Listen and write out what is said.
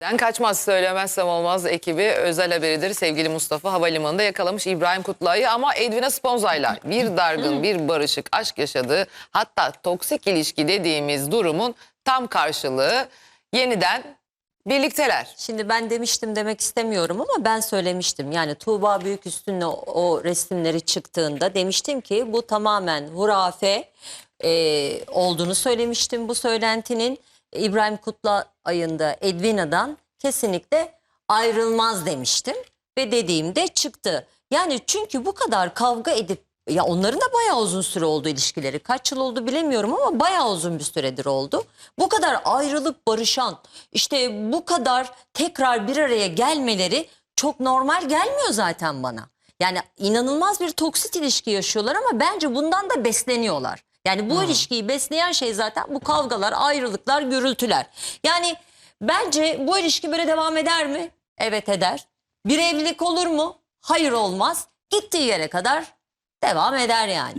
Ben kaçmaz söylemezsem olmaz ekibi özel haberidir. Sevgili Mustafa havalimanında yakalamış İbrahim Kutluay'ı ama Edwina Sponza'yla bir dargın bir barışık aşk yaşadığı hatta toksik ilişki dediğimiz durumun tam karşılığı yeniden birlikteler. Şimdi ben demiştim demek istemiyorum ama ben söylemiştim. Yani Tuğba Büyüküstün'le o, o resimleri çıktığında demiştim ki bu tamamen hurafe e, olduğunu söylemiştim. Bu söylentinin İbrahim Kutluay'ın da Edwina'dan kesinlikle ayrılmaz demiştim. Ve dediğimde çıktı. Yani çünkü bu kadar kavga edip ya onların da bayağı uzun süre oldu ilişkileri. Kaç yıl oldu bilemiyorum ama bayağı uzun bir süredir oldu. Bu kadar ayrılıp barışan, işte bu kadar tekrar bir araya gelmeleri çok normal gelmiyor zaten bana. Yani inanılmaz bir toksit ilişki yaşıyorlar ama bence bundan da besleniyorlar. Yani bu ilişkiyi besleyen şey zaten bu kavgalar, ayrılıklar, gürültüler. Yani bence bu ilişki böyle devam eder mi? Evet eder. Bir evlilik olur mu? Hayır olmaz. Gittiği yere kadar devam eder yani.